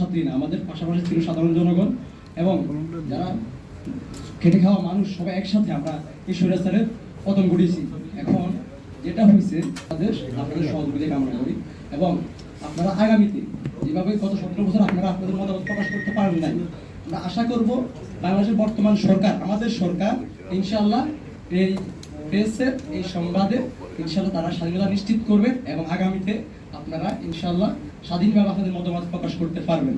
ছাত্রী না আমাদের পাশাপাশি ছিল সাধারণ জনগণ এবং যারা খেটে খাওয়া মানুষ সবাই একসাথে আমরা এই স্বৈরাচারের পতন ঘটিয়েছি। এখন যেটা হয়েছে, তাদের আপনাদের সহযোগিতা কামনা করি এবং আপনারা আগামীতে যেভাবে গত সতেরো বছর আপনারা আপনাদের মতামত প্রকাশ করতে পারেন নাই, আমরা আশা করব বাংলাদেশের বর্তমান সরকার, আমাদের সরকার ইনশাআল্লাহ এই প্রেসের এই সংবাদে ইনশাআল্লাহ তারা স্বাধীনতা নিশ্চিত করবে এবং আগামীতে আপনারা ইনশাআল্লাহ স্বাধীনভাবে আপনাদের মতামত প্রকাশ করতে পারবেন।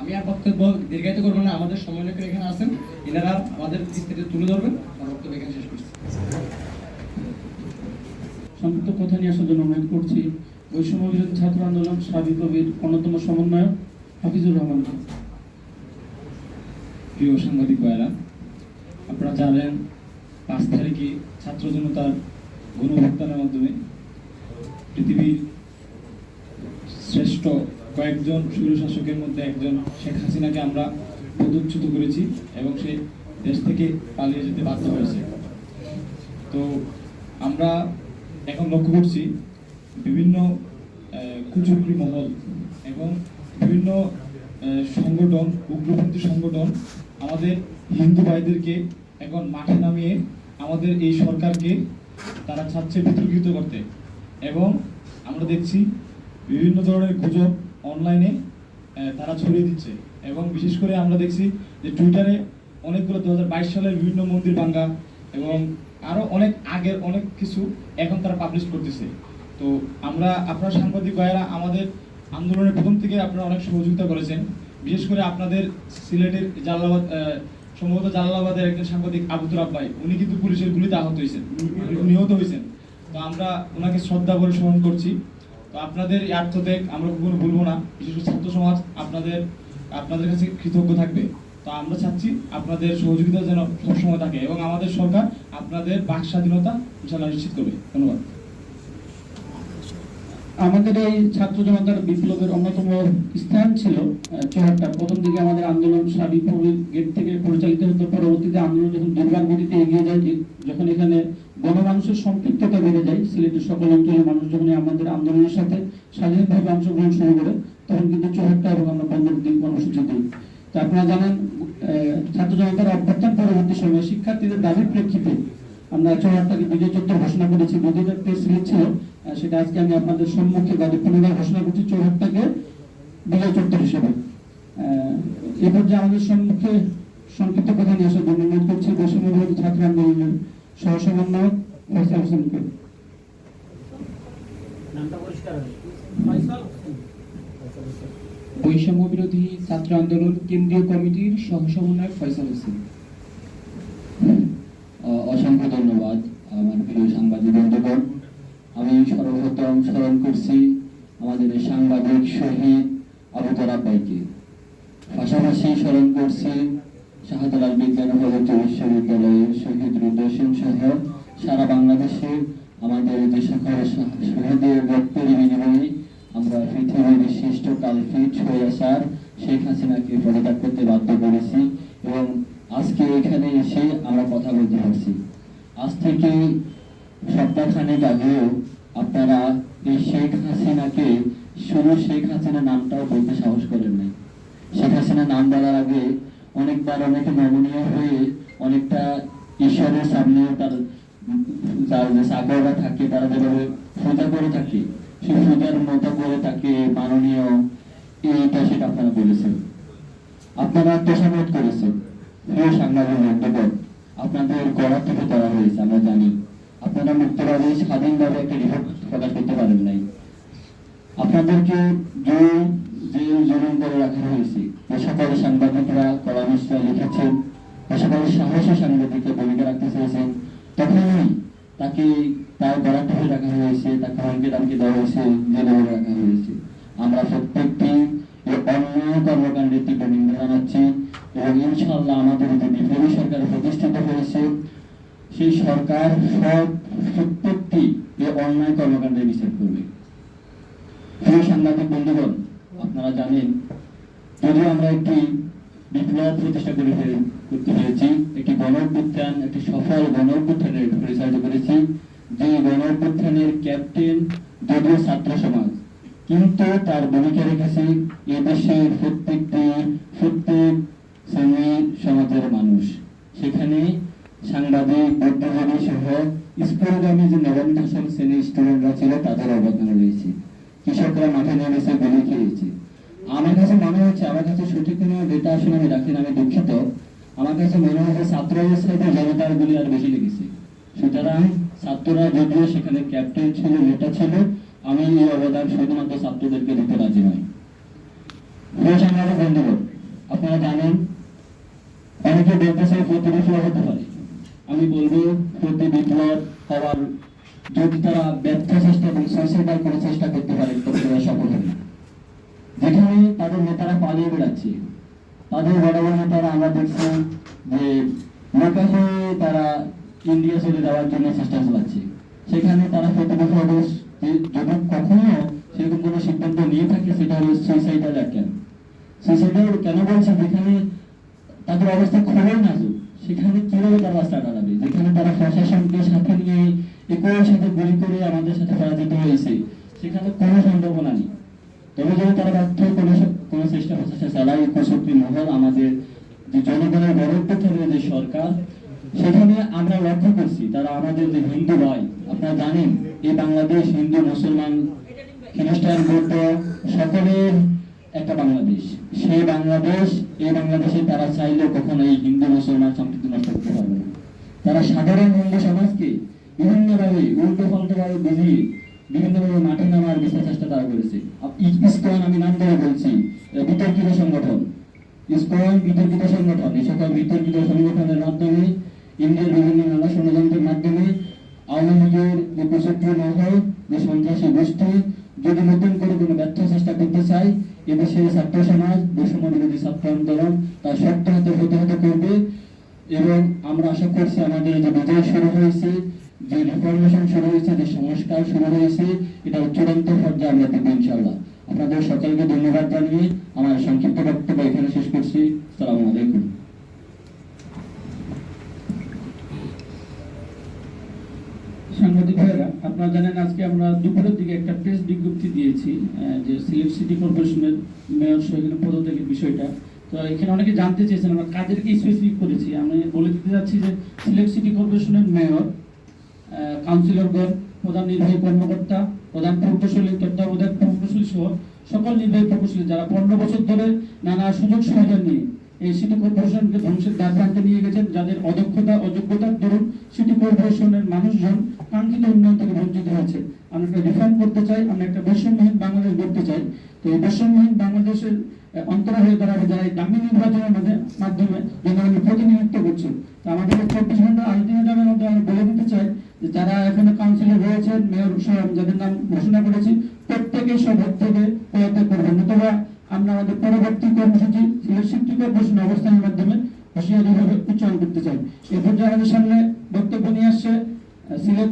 আমি আর বক্তব্য দীর্ঘায়িত করব না আমাদের সমন্বয়কের এখানে আছেন। এনারা আমাদের দৃষ্টিতে তুলে ধরবেন আমার বক্তব্য এখানে শেষ করছি। সংক্ষিপ্ত কথা নিয়ে আসার জন্য অনুরোধ করছি বৈষম্য বিরোধী ছাত্র আন্দোলন সাবি কবির অন্যতম সমন্বয়ক হাফিজুর রহমান প্রিয় সাংবাদিক ভাইরা আপনারা জানেন পাঁচ তারিখে ছাত্র জনতার গণভোটদানের মাধ্যমে পৃথিবীর শ্রেষ্ঠ কয়েকজন স্বৈরশাসকের মধ্যে একজন শেখ হাসিনাকে আমরা পদচ্যুত করেছি এবং সে দেশ থেকে পালিয়ে যেতে বাধ্য হয়েছে। তো আমরা এখন লক্ষ্য করছি বিভিন্ন কুচক্রী মহল এবং বিভিন্ন সংগঠন, উগ্রপন্থী সংগঠন আমাদের হিন্দু ভাইদেরকে এখন মাঠে নামিয়ে আমাদের এই সরকারকে তারা চাচ্ছে বিতর্কিত করতে। এবং আমরা দেখছি বিভিন্ন ধরনের গুজব অনলাইনে তারা ছড়িয়ে দিচ্ছে। এবং বিশেষ করে আমরা দেখছি যে টুইটারে অনেকগুলো দু হাজার বাইশ সালের বিভিন্ন মন্দির ভাঙ্গা এবং আরও অনেক আগের অনেক কিছু এখন তারা পাবলিশ করতেছে। তো আমরা, আপনার সাংবাদিক ভাইয়েরা আমাদের আন্দোলনের প্রথম থেকে আপনারা অনেক সহযোগিতা করেছেন। বিশেষ করে আপনাদের সিলেটের জালালাবাদ সম্ভবত জালালাবাদের একজন সাংবাদিক আবুতুর আব্বাই উনি কিন্তু পুলিশের গুলিতে আহত হয়েছেন। নিহত হয়েছেন। তো আমরা ওনাকে শ্রদ্ধা করে স্মরণ করছি। তো আপনাদের এই আত্মত্যাগ আমরা কখনো ভুলবো না। বিশেষ করে ছাত্র সমাজ আপনাদের আপনাদের কাছে কৃতজ্ঞ থাকবে। তো আমরা চাচ্ছি আপনাদের সহযোগিতা যেন সবসময় থাকে এবং আমাদের সরকার আপনাদের বাক স্বাধীনতা ইনশাল্লাহ নিশ্চিত করবে। ধন্যবাদ। আমাদের এই ছাত্র জনতার বিপ্লবের অন্যতম স্থান ছিল চুয়াট্টা প্রথম দিকে আমাদের আন্দোলন সাবি কবির গেট থেকে পরিচালিত হতো। পরবর্তীতে আন্দোলন যখন দুর্বার গতিতে এগিয়ে যায় যখন এখানে গণমানুষের সম্পৃক্ততা বেড়ে যায়, সিলেটের সকল অঞ্চলের মানুষ যখন আমাদের আন্দোলনের সাথে স্বাধীনভাবে অংশগ্রহণ শুরু করে, তখন কিন্তু চুয়াট্টা এবং আমরা পনেরো দিন কর্মসূচি দিই। তা আপনারা জানেন ছাত্র জনতার অভ্যর্থন পরবর্তী সময়ে শিক্ষার্থীদের দাবির প্রেক্ষিতে আমরা চৌহাট্টাকে বিজয় চত্বর ঘোষণা করেছি বিজয়টা প্রেস রিলিজ ছিল সেটা আজকে আমি আপনাদের সম্মুখে গাড়ি পুনরায় ঘোষণা করছি চৌহাট্টাকে বিজয় চত্বর হিসেবে। এ পর্যায়ে আমাদের সম্মুখে সংক্ষিপ্ত কথা নিয়ে আসার জন্য অনুরোধ করছি বৈষম্য ছাত্র আন্দোলনের সহ ফয়সাল হোসেনকে বৈষম্য বিরোধী ছাত্র আন্দোলন কেন্দ্রীয় কমিটির সহ সমন্বয়ক ফয়সাল হোসেন। অসংখ্য ধন্যবাদ আমার প্রিয় সাংবাদিক বন্ধুগণ। আমি সর্বপ্রথম স্মরণ করছি আমাদের সাংবাদিক শহীদ আবু তরাব ভাইকে। পাশাপাশি স্মরণ করছি শাহজালাল বিজ্ঞান ও প্রযুক্তি বিশ্ববিদ্যালয়ের শহীদ রুদ্র সহ সারা বাংলাদেশে আমাদের যে সকল শহীদের রক্তের বিনিময়ে আমরা পৃথিবীর বিশিষ্ট কালফিট স্বৈরাচার শেখ হাসিনাকে পদত্যাগ করতে বাধ্য করেছি এবং আজকে এখানে এসে আমরা কথা বলতে পারছি। আজ থেকে সপ্তাহখানেক আগেও আপনারা এই শেখ হাসিনাকে শুধু শেখ হাসিনা নামটাও বলতে সাহস করেন নাই। শেখ হাসিনা নাম বলার আগে অনেকবার অনেকে নমনীয় হয়ে অনেকটা ঈশ্বরের সামনে তার তার যে চাকররা থাকে, তারা যেভাবে পূজা করে থাকে, সেই পূজার মতো করে তাকে মাননীয় এইটা সেটা আপনারা বলেছেন। আপনারা তোষামত করেছেন। প্রিয় সাংবাদিক বন্ধুগণ, আপনাদের গলা থেকে ধরা হয়েছে, আমরা জানি। আপনারা মুক্তভাবে স্বাধীনভাবে একটা রিপোর্ট প্রকাশ করতে পারেন নাই। আপনাদেরকে যে যে জুলুম করে রাখা হয়েছে। সকল সাংবাদিকরা কলামিস্টরা লিখেছেন সকল সাহসী সাংবাদিকরা ভূমিকা রাখতে চেয়েছেন। তখনই তাকে তার গলা টিপে রাখা হয়েছে তাকে হুমকি দামকি দেওয়া হয়েছে জেলে রাখা হয়েছে। আমরা প্রত্যেকটি অন্য কর্মকাণ্ডের তীব্র নিন্দা জানাচ্ছি এবং ইনশাআল্লাহ আমাদের যে বিপ্লবী সরকার প্রতিষ্ঠিত হয়েছে, সেই সরকার সব প্রত্যেকটি এই অন্যায় কর্মকাণ্ডের বিচার করবে। প্রিয় সাংবাদিক বন্ধুগণ আপনারা জানেন, যদিও আমরা একটি বিপ্লব প্রতিষ্ঠা করে করতে পেরেছি, একটি গণ অভ্যুত্থান একটি সফল গণ অভ্যুত্থানের পরিচালিত করেছি, যে গণ অভ্যুত্থানের ক্যাপ্টেন যদিও ছাত্র সমাজ, কিন্তু তার ভূমিকা রেখেছে এই দেশে প্রত্যেকটি, প্রত্যেক শ্রেণির সমাজের মানুষ। সেখানে সাংবাদিক, বুদ্ধিজীবী সহ স্কুলগামী যে নবম দশম শ্রেণির স্টুডেন্টরা ছিল, তাদের অবদান রয়েছে। কৃষকরা মাঠে নেমেছে গুলি খেয়েছে। আমার কাছে মনে হচ্ছে, আমার কাছে সঠিক কোনো ডেটা আসলে আমি রাখি আমি দুঃখিত। আমার কাছে মনে হচ্ছে ছাত্রদের সাথে জনতার গুলি আর বেশি লেগেছে। সুতরাং ছাত্ররা যদিও সেখানে ক্যাপ্টেন ছিল, নেতা ছিল, আমি এই অবদান শুধুমাত্র ছাত্রদেরকে দিতে রাজি প্রিয় সাংবাদিক বন্ধুগণ, আপনারা জানেন, অনেকে বলতেছে প্রতি বিপ্লব হতে পারে। আমি বলব, প্রতি বিপ্লব হওয়ার যদি তারা ব্যর্থ চেষ্টা এবং সুইসাইডাল করে চেষ্টা করতে পারে তারা সফল হবে যেখানে তাদের নেতারা পালিয়ে বেড়াচ্ছে, তাদের বড় বড় নেতারা আমরা দেখছি যে লোকাশে তারা ইন্ডিয়া চলে যাওয়ার জন্য চেষ্টা চালাচ্ছে। সেখানে তারা প্রতিপক্ষ যদি কখনো সেরকম কোনো সিদ্ধান্ত নিয়ে থাকে, সেটা হলো সুইসাইডাল অ্যাটেম্প সুইসাইডাল কেন বলছে? যেখানে তাদের অবস্থা খুবই নাজুক। সেখানে কীভাবে তারা রাস্তা দাঁড়াবে যেখানে তারা প্রশাসনকে সাথে নিয়ে একই সাথে গুলি করে আমাদের সাথে পরাজিত হয়েছে। সেখানে কোনো সম্ভাবনা নেই। তবে যদি তারা ব্যর্থ কোনো কোনো চেষ্টা প্রচেষ্টা চালায় কুশক্তি মহল আমাদের যে জনগণের থেকে যে সরকার, সেখানে আমরা লক্ষ্য করছি, তারা আমাদের যে হিন্দু ভাই, আপনারা জানেন, এই বাংলাদেশ হিন্দু মুসলমান খ্রিস্টান বৌদ্ধ সকলের একটা বাংলাদেশ। সেই বাংলাদেশ, এই বাংলাদেশে তারা চাইলে কখনো এই হিন্দু মুসলমান সম্পৃক্তি নষ্ট করতে পারবে না। তারা সাধারণ হিন্দু সমাজকে বিভিন্নভাবে উল্টো বুঝিয়ে বিভিন্নভাবে মাঠে নামার বিচার চেষ্টা তারা করেছে। ইসকন, আমি নাম ধরে বলছি বিতর্কিত সংগঠন। ইসকন বিতর্কিত সংগঠন, এই সকল বিতর্কিত সংগঠনের মাধ্যমে ইন্ডিয়ার বিভিন্ন নানা ষড়যন্ত্রের মাধ্যমে আওয়ামী লীগের যে কুচক্রী মহল, যে সন্ত্রাসী গোষ্ঠী, যদি নতুন করে কোনো ব্যর্থ চেষ্টা করতে চায় এদেশের ছাত্র সমাজ, বৈষম্য বিরোধী ছাত্র আন্দোলন তার শক্ত হাতে প্রতিহত করবে এবং আমরা আশা করছি আমাদের যে বিজয় শুরু হয়েছে যে রিফরমেশন শুরু সংস্কার শুরু হয়েছে, এটা চূড়ান্ত পর্যায়ে আমরা দেখব ইনশাআল্লাহ। আপনাদের সকলকে ধন্যবাদ জানিয়ে আমার সংক্ষিপ্ত বক্তব্য এখানে শেষ করছি। সালামু আলাইকুম। সাংবাদিক ভাইয়েরা, আপনারা জানেন আজকে আমরা দুপুরের দিকে একটা প্রেস বিজ্ঞপ্তি দিয়েছি যে সিলেট সিটি কর্পোরেশনের মেয়র পদত্যাগের বিষয়টা। তো এখানে অনেকে জানতে চেয়েছেন আমরা কাদেরকে স্পেসিফিক করেছি। আমি বলে দিতে যাচ্ছি যে সিলেট সিটি কর্পোরেশনের মেয়র কাউন্সিলরগণ প্রধান নির্বাহী কর্মকর্তা, প্রধান প্রকৌশলী, তত্ত্বাবধায়ক প্রকৌশলী সহ সকল নির্বাহী প্রকৌশলী যারা পনেরো বছর ধরে নানা সুযোগ সুবিধা নিয়ে এই সিটি কর্পোরেশনকে ধ্বংসের দ্বার প্রান্তে নিয়ে গেছেন, যাদের অদক্ষতা, অযোগ্যতার দরুন সিটি কর্পোরেশনের মানুষজন কাঙ্ক্ষিত উন্নয়ন থেকে বঞ্চিত হয়েছে। আমরা একটা রিফর্ম করতে চাই আমরা একটা বৈষম্যহীন বাংলাদেশ গড়তে চাই। তো এই বৈষম্যহীন বাংলাদেশের অন্তরা হয়ে দাঁড়াবে যারা এই দামি নির্বাচনের মধ্যে, মাধ্যমে জনগণের প্রতিনিধিত্ব করছে। তো আমাদের চব্বিশ ঘণ্টা আলটিমেটামের মধ্যে আমরা বলে দিতে চাই যারা এখানে কাউন্সিলর রয়েছেন মেয়র সহ যাদের নাম ঘোষণা করেছি প্রত্যেকে সব থেকে পদত্যাগ করবেন। নতুবা আমরা আমাদের পরবর্তী কর্মসূচি সিটি কর্পোরেশন অবস্থানের মাধ্যমে হুঁশিয়ারিভাবে উচ্চারণ করতে চাই। আমাদের সামনে বক্তব্য নিয়ে আসছে সিলেট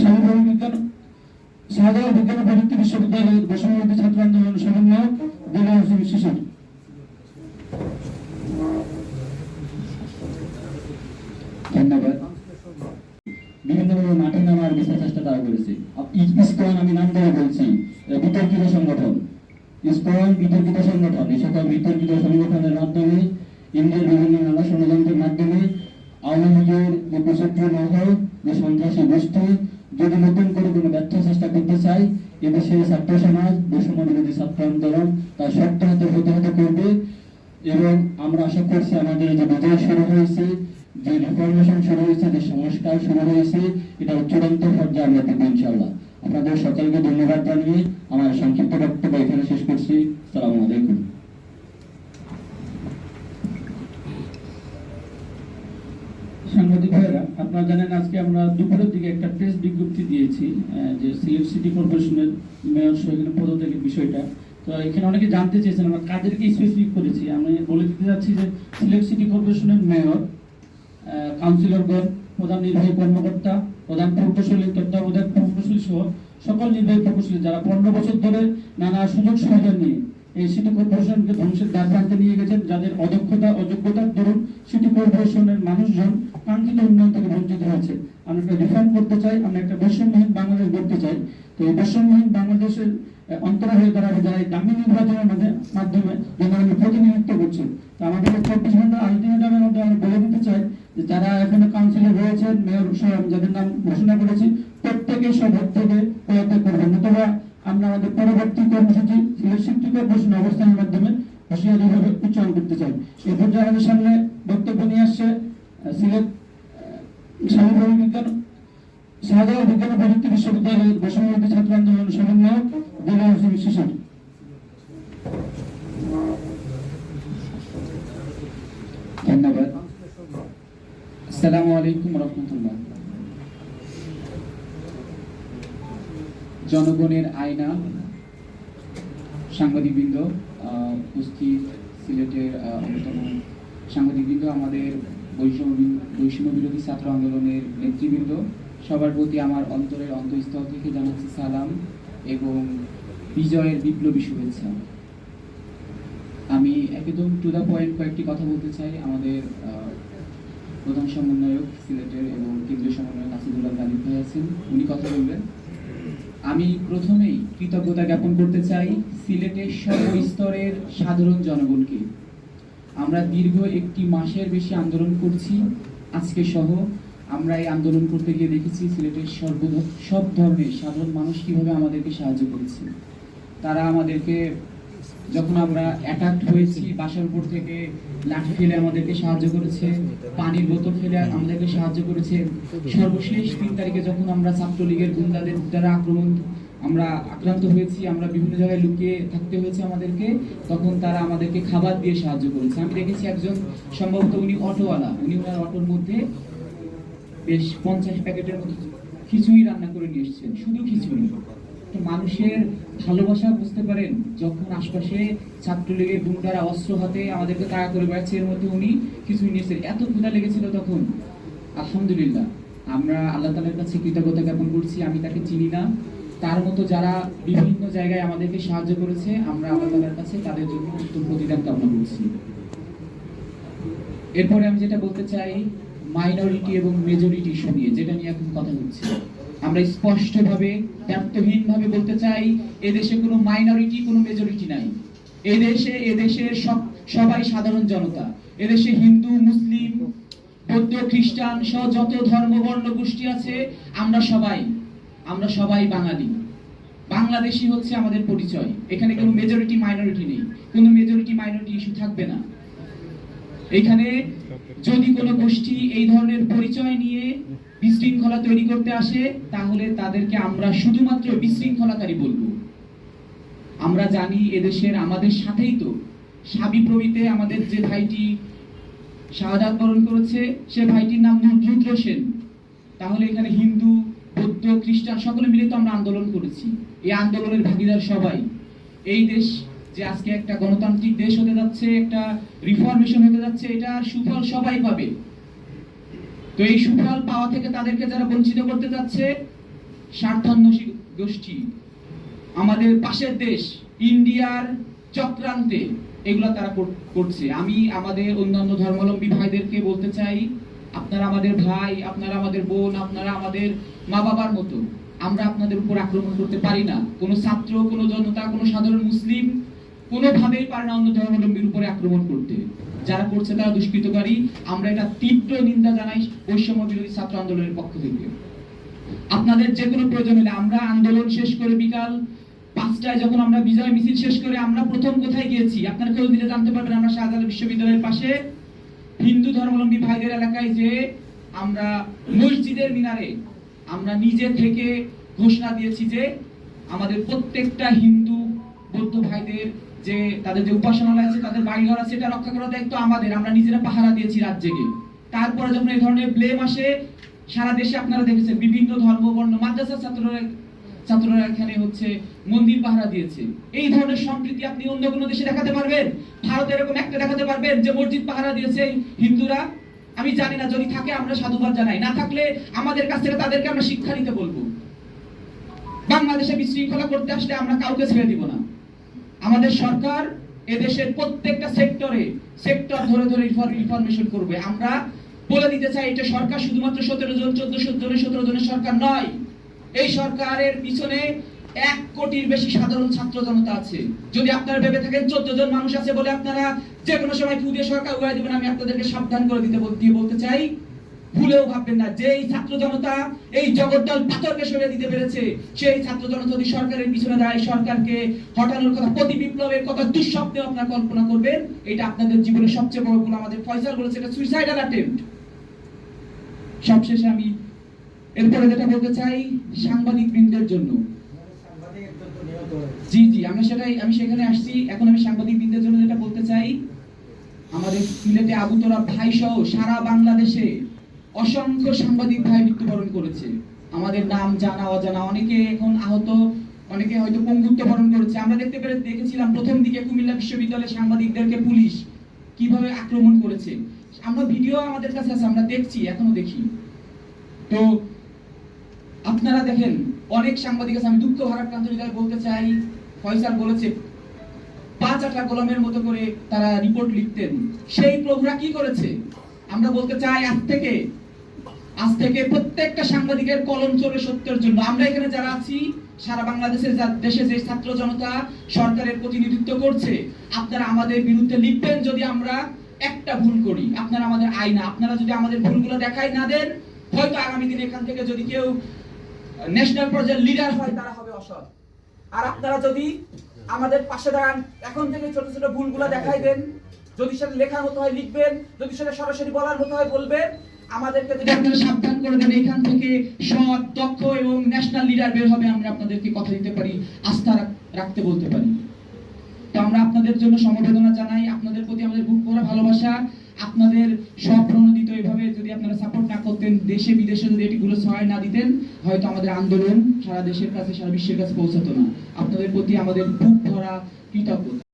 স্বাভাবিক বিজ্ঞান শাহজালাল বিজ্ঞান প্রযুক্তি বিশ্ববিদ্যালয়ের বৈষম্যবিরোধী ছাত্র আন্দোলন সমন্বয়ক দিলা হোসেন শিশু ধন্যবাদ। করেছে। ইসকন আমি নাম ধরে বলছি বিতর্কিত সংগঠন। ইসকন বিতর্কিত সংগঠন, এই বিতর্কিত সংগঠনের মাধ্যমে, ইন্ডিয়ার বিভিন্ন নানা ষড়যন্ত্রের মাধ্যমে, আওয়ামী লীগের যে কুচক্রী মহল, যে সন্ত্রাসী গোষ্ঠী, যদি নতুন করে কোনো ব্যর্থ চেষ্টা করতে চায় এদেশের ছাত্র সমাজ বৈষম্য বিরোধী ছাত্র আন্দোলন তার শক্ত হাতে প্রতিহত করবে। এবং আমরা আশা করছি আমাদের যে বিজয় শুরু হয়েছে যে রিফরমেশন শুরু হয়েছে, যে সংস্কার শুরু হয়েছে, এটা চূড়ান্ত পর্যায়ে আমরা দেখব ইনশাআল্লাহ। আপনাদের সকলকে ধন্যবাদ জানিয়ে আমার সংক্ষিপ্ত বক্তব্য এখানে শেষ করছি। সালামু আলাইকুম। সাংবাদিক ভাইয়েরা আপনারা জানেন আজকে আমরা দুপুরের দিকে একটা প্রেস বিজ্ঞপ্তি দিয়েছি যে সিলেট সিটি কর্পোরেশনের মেয়র সহ এখানে পদত্যাগের বিষয়টা। তো এখানে অনেকে জানতে চেয়েছেন আমরা কাদেরকে স্পেসিফিক করেছি? আমি বলে দিতে যাচ্ছি যে সিলেট সিটি কর্পোরেশনের মেয়র কাউন্সিলরগণ, প্রধান নির্বাহী কর্মকর্তা, প্রধান প্রকৌশলী তত্ত্বাবধায়ক প্রকৌশলী সহ সকল নির্বাহী প্রকৌশলী যারা পনেরো বছর ধরে নানা সুযোগ সুবিধা নিয়ে এই সিটি কর্পোরেশনকে ধ্বংসের দ্বার প্রান্তে নিয়ে গেছেন, যাদের অদক্ষতা অযোগ্যতার দরুন সিটি কর্পোরেশনের মানুষজন কাঙ্ক্ষিত উন্নয়ন থেকে বঞ্চিত হয়েছে। আমরা একটা রিফর্ম করতে চাই আমরা একটা বৈষম্যহীন বাংলাদেশ গড়তে চাই। তো এই বৈষম্যহীন বাংলাদেশের অন্তরা হয়ে দাঁড়াবে যারা এই দামি নির্বাচনের মধ্যে, মাধ্যমে প্রতিনিধিত্ব করছি। আমাদের চব্বিশ ঘণ্টা আলটিমেটামের মধ্যে আমি বলে দিতে চাই যারা এখানে কাউন্সিলর রয়েছেন মেয়র সহ আমি যাদের নাম ঘোষণা করেছি, প্রত্যেকে সভা থেকে পদত্যাগ করবেন। নতুবা আমরা আমাদের পরবর্তী কর্মসূচি সিলেট সিটি অবস্থানের মাধ্যমে হুঁশিয়ারিভাবে উচ্চারণ করতে চাই। সামনে বক্তব্য নিয়ে আসছে সিলেট সামগ্রিক বিজ্ঞান শাহজালাল বিজ্ঞান প্রযুক্তি বিশ্ববিদ্যালয়ের বৈষম্যবিরোধী ছাত্র আন্দোলন সমন্বয়ক ধন্যবাদ। আসসালামু আলাইকুম রহমতুল্লাহ। জনগণের আয়না, সাংবাদিকবৃন্দ উপস্থিত সিলেটের অন্যতম সাংবাদিকবৃন্দ, আমাদের বৈষম্য বিরোধী ছাত্র আন্দোলনের নেতৃবৃন্দ, সবার প্রতি আমার অন্তরের অন্তঃস্থল থেকে জানাচ্ছি সালাম এবং বিজয়ের বিপ্লবী শুভেচ্ছা। আমি একদম টু দ্য পয়েন্ট কয়েকটি কথা বলতে চাই। আমাদের প্রধান সমন্বয়ক, সিলেটের এবং কেন্দ্রীয় সমন্বয়ক নাসিদুল্লাহ গালিব ভাই আছেন। উনি কথা বলবেন। আমি প্রথমেই কৃতজ্ঞতা জ্ঞাপন করতে চাই সিলেটের সর্বস্তরের সাধারণ জনগণকে। আমরা দীর্ঘ একটি মাসের বেশি আন্দোলন করছি, আজকে সহ আমরা এই আন্দোলন করতে গিয়ে দেখেছি সিলেটের সর্ব সব ধরনের সাধারণ মানুষ কীভাবে আমাদেরকে সাহায্য করেছে। তারা আমাদেরকে যখন আমরা অ্যাটাক হয়েছি, বাসার উপর থেকে লাঠি ফেলে আমাদেরকে সাহায্য করেছে, পানির বোতল ফেলে আমাদেরকে সাহায্য করেছে। সর্বশেষ তিন তারিখে যখন আমরা ছাত্রলীগের গুন্ডাদের দ্বারা আক্রমণ, আমরা আক্রান্ত হয়েছি, আমরা বিভিন্ন জায়গায় লুকিয়ে থাকতে হয়েছে আমাদেরকে, তখন তারা আমাদেরকে খাবার দিয়ে সাহায্য করেছে। আমি দেখেছি একজন, সম্ভবত উনি অটোওয়ালা, উনি ওনার অটোর মধ্যে বেশ পঞ্চাশ প্যাকেটের মতো খিচুড়ি রান্না করে নিয়ে এসেছেন। শুধু খিচুড়ি। মানুষের ভালোবাসা বুঝতে পারেন, যখন আশপাশে ছাত্রলীগের গুন্ডারা অস্ত্র হাতে আমাদেরকে তাড়া করে বেড়াচ্ছে, এর মধ্যে উনি খিচুড়ি নিয়েছেন। এত ক্ষুধা লেগেছিল তখন। আলহামদুলিল্লাহ, আমরা আল্লাহ তালার কাছে কৃতজ্ঞতা জ্ঞাপন করছি, আমি তাকে চিনি না। তার মতো যারা বিভিন্ন জায়গায় আমাদেরকে সাহায্য করেছে, আমরা আল্লাহ তালার কাছে তাদের জন্য উত্তম প্রতিদান কামনা করছি। এরপরে আমি যেটা বলতে চাই মাইনরিটি এবং মেজরিটি ইস্যু নিয়ে, যেটা নিয়ে এখন কথা হচ্ছে। আমরা স্পষ্টভাবে ব্যর্থহীনভাবে বলতে চাই, এদেশে কোনো মাইনরিটি কোনো মেজরিটি নাই। এদেশে এদেশের সব, সবাই সাধারণ জনতা। এদেশে হিন্দু, মুসলিম, বৌদ্ধ, খ্রিস্টান সহ যত ধর্ম, বর্ণ, গোষ্ঠী আছে, আমরা সবাই আমরা সবাই বাঙালি। বাংলাদেশি হচ্ছে আমাদের পরিচয়। এখানে কোনো মেজরিটি মাইনরিটি নেই। কোনো মেজরিটি মাইনরিটি ইস্যু থাকবে না। এখানে যদি কোনো গোষ্ঠী এই ধরনের পরিচয় নিয়ে বিশৃঙ্খলা তৈরি করতে আসে, তাহলে তাদেরকে আমরা শুধুমাত্র বিশৃঙ্খলাকারী বলব। আমরা জানি এদেশের আমাদের সাথেই তো। সাবি প্রবিতে আমাদের যে ভাইটি শাহাদাত বরণ করেছে, সে ভাইটির নাম রুদ্র সেন। তাহলে এখানে হিন্দু, বৌদ্ধ, খ্রিস্টান সকলে মিলে তো আমরা আন্দোলন করেছি। এই আন্দোলনের ভাগিদার সবাই। এই দেশ যে আজকে একটা গণতান্ত্রিক দেশ হতে যাচ্ছে, একটা রিফরমেশন হতে যাচ্ছে এটার সুফল সবাই পাবে। তো এই সুফল পাওয়া থেকে তাদেরকে যারা বঞ্চিত করতে যাচ্ছে, স্বার্থান্বেষী গোষ্ঠী, আমাদের পাশের দেশ, ইন্ডিয়ার চক্রান্তে এগুলো তারা করছে। আমি আমাদের অন্যান্য ধর্মাবলম্বী ভাইদেরকে বলতে চাই, আপনারা আমাদের ভাই, আপনারা আমাদের বোন, আপনারা আমাদের মা বাবার মতো, আমরা আপনাদের উপর আক্রমণ করতে পারি না। কোনো ছাত্র, কোনো জনতা, কোনো সাধারণ মুসলিম কোনোভাবেই পারে না অন্য ধর্মাবলম্বীর উপরে আক্রমণ করতে। যারা করছে তারা দুষ্কৃতকারী। আমরা এটা তীব্র নিন্দা জানাই বৈষম্য বিরোধী ছাত্র আন্দোলনের পক্ষ থেকে। আপনাদের যে কোনো প্রয়োজন হলে আমরা আন্দোলন শেষ করে বিকাল পাঁচটায় যখন আমরা বিজয় মিছিল শেষ করে আমরা প্রথম কোথায় গিয়েছি? আপনারা কেউ দিলে জানতে পারবেন আমরা শাহজালাল বিশ্ববিদ্যালয়ের পাশে হিন্দু ধর্মাবলম্বী ভাইদের এলাকায় যে আমরা মসজিদের মিনারে আমরা নিজে থেকে ঘোষণা দিয়েছি যে আমাদের প্রত্যেকটা হিন্দু বৌদ্ধ ভাইদের যে তাদের যে উপাসনালয় আছে, তাদের বাড়িঘর আছে, এটা রক্ষা করার দায়িত্ব আমাদের। আমরা নিজেরা পাহারা দিয়েছি রাত তারপরে যখন এই ধরনের ব্লেম আসে, সারা দেশে আপনারা দেখেছেন, বিভিন্ন ধর্ম, বর্ণ, মাদ্রাসার ছাত্ররা ছাত্ররা এখানে হচ্ছে মন্দির পাহারা দিয়েছে। এই ধরনের সম্প্রীতি আপনি অন্য কোনো দেশে দেখাতে পারবেন? ভারতে এরকম একটা দেখাতে পারবেন যে মসজিদ পাহারা দিয়েছে হিন্দুরা? আমি জানি না, যদি থাকে আমরা সাধুবাদ জানাই। না থাকলে আমাদের কাছ থেকে তাদেরকে আমরা শিক্ষা নিতে বলব। বাংলাদেশে বিশৃঙ্খলা করতে আসলে আমরা কাউকে ছেড়ে দিব না। আমাদের সরকার এদেশের প্রত্যেকটা সেক্টরে, সেক্টর ধরে ধরে ইনফরমেশন করবে। আমরা বলে দিতে চাই, এটা সরকার শুধুমাত্র সতেরো জন, চোদ্দ জনের সতেরো জনের সরকার নয়। এই সরকারের পিছনে এক কোটির বেশি সাধারণ ছাত্র জনতা আছে। যদি আপনারা ভেবে থাকেন, চোদ্দ জন মানুষ আছে বলে আপনারা যে কোনো সময় ফু দিয়ে সরকার উড়াই দেবেন, আমি আপনাদেরকে সাবধান করে দিতে দিয়ে বলতে চাই। ভুলেও ভাববেন না যে এই ছাত্র জনতা এই জগদ্দল পাথরকে সরিয়ে দিতে পেরেছে, সেই ছাত্র জনতা যদি সরকারের পিছনে দাঁড়ায়, সরকারকে হটানোর কথা, প্রতি বিপ্লবের কথা দুঃস্বপ্নে আপনারা কল্পনা করবেন, এটা আপনাদের জীবনের সবচেয়ে বড় ভুল। আমাদের ফয়সাল বলেছে, এটা সুইসাইডাল অ্যাটেম্প্ট সবশেষে আমি এরপরে যেটা বলতে চাই সাংবাদিক বৃন্দের জন্য। জি জি, আমি সেটাই, আমি সেখানে আসছি। এখন আমি সাংবাদিক বৃন্দের জন্য যেটা বলতে চাই, আমাদের সিলেটে আবুতরা ভাই সহ সারা বাংলাদেশে অসংখ্য সাংবাদিক ভাই মৃত্যুবরণ করেছে। আমাদের নাম, জানা, অজানা, অনেকে এখন আহত, অনেকে হয়তো পঙ্গুত্ব বরণ করেছে। আমরা দেখতে পেরে, দেখেছিলাম প্রথম দিকে কুমিল্লা বিশ্ববিদ্যালয়ের সাংবাদিকদেরকে পুলিশ কীভাবে আক্রমণ করেছে। আমরা ভিডিও আমাদের কাছে আছে, আমরা দেখছি, এখনও দেখি। তো আপনারা দেখেন, অনেক সাংবাদিক আছে, আমি দুঃখ ভারাক্রান্ত হৃদয়ে বলতে চাই, ফয়সাল বলেছে, পাঁচ আটা কলমের মতো করে তারা রিপোর্ট লিখতেন। সেই প্রভুরা কি করেছে? আমরা বলতে চাই আজ থেকে আজ থেকে প্রত্যেকটা সাংবাদিকের কলম চলে সত্যের জন্য। আমরা এখানে যারা আছি, সারা বাংলাদেশের দেশে যে ছাত্র জনতা সরকারের প্রতিনিধিত্ব করছে, আপনারা আমাদের বিরুদ্ধে লিখবেন যদি আমরা একটা ভুল করি। আপনারা আমাদের আইনা, আপনারা যদি আমাদের ভুলগুলো দেখাই না দেন, হয়তো আগামী দিনে এখান থেকে যদি কেউ ন্যাশনাল পর্যায়ের লিডার হয়, তারা হবে অসৎ। আর আপনারা যদি আমাদের পাশে দাঁড়ান, এখন থেকে ছোট ছোট ভুলগুলো দেখাই দেন যদি সেটা লেখা হতে হয় লিখবেন, যদি সেটা সরাসরি বলার হতে হয় বলবেন, আমাদেরকে যদি আপনারা সাবধান করে দেন, এখান থেকে সৎ, দক্ষ এবং ন্যাশনাল লিডার বের হবে, আমরা আপনাদেরকে কথা দিতে পারি, আস্থা রাখতে বলতে পারি। তো আমরা আপনাদের জন্য সমবেদনা জানাই, আপনাদের প্রতি আমাদের বুক ভরা ভালোবাসা। আপনাদের সব প্রণোদিত এভাবে যদি আপনারা সাপোর্ট না করতেন, দেশে, বিদেশে যদি এটিগুলো সহায় না দিতেন, হয়তো আমাদের আন্দোলন সারা দেশের কাছে, সারা বিশ্বের কাছে পৌঁছাতো না। আপনাদের প্রতি আমাদের বুক ভরা কৃতজ্ঞতা।